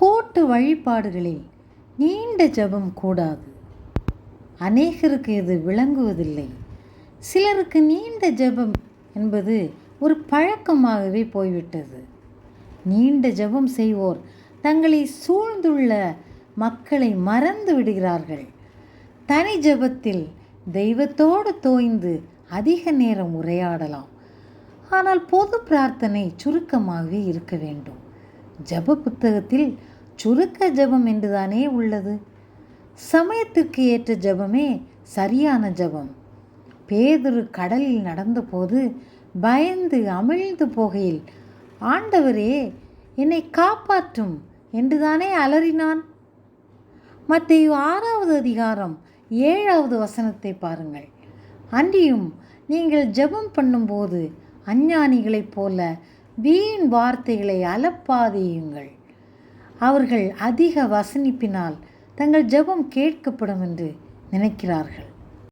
கோட்டு வழிபாடுகளில் நீண்ட ஜெபம் கூடாது. அநேகருக்கு இது விளங்குவதில்லை. சிலருக்கு நீண்ட ஜெபம் என்பது ஒரு பழக்கமாகவே போய்விட்டது. நீண்ட ஜெபம் செய்வோர் தங்களை சூழ்ந்துள்ள மக்களை மறந்து விடுகிறார்கள். தனி ஜெபத்தில் தெய்வத்தோடு தோய்ந்து அதிக நேரம் உரையாடலாம். ஆனால் பொது பிரார்த்தனை சுருக்கமாகவே இருக்க வேண்டும். ஜெப புத்தகத்தில் சுருக்க ஜெபம் என்றுதானே உள்ளது? சமயத்திற்கு ஏற்ற ஜெபமே சரியான ஜெபம். பேதுரு கடலில் நடந்தபோது பயந்து அமிழ்ந்து போகையில் ஆண்டவரே என்னை காப்பாற்றும் என்றுதானே அலறினான். மத்தேயு ஆறாவது அதிகாரம் ஏழாவது வசனத்தை பாருங்கள். அன்றியும் நீங்கள் ஜெபம் பண்ணும்போது அஞ்ஞானிகளைப் போல வீண் வார்த்தைகளை அலப்பாதியுங்கள். அவர்கள் அதிக வசனிப்பினால் தங்கள் ஜெபம் கேட்கப்படும் என்று நினைக்கிறார்கள்.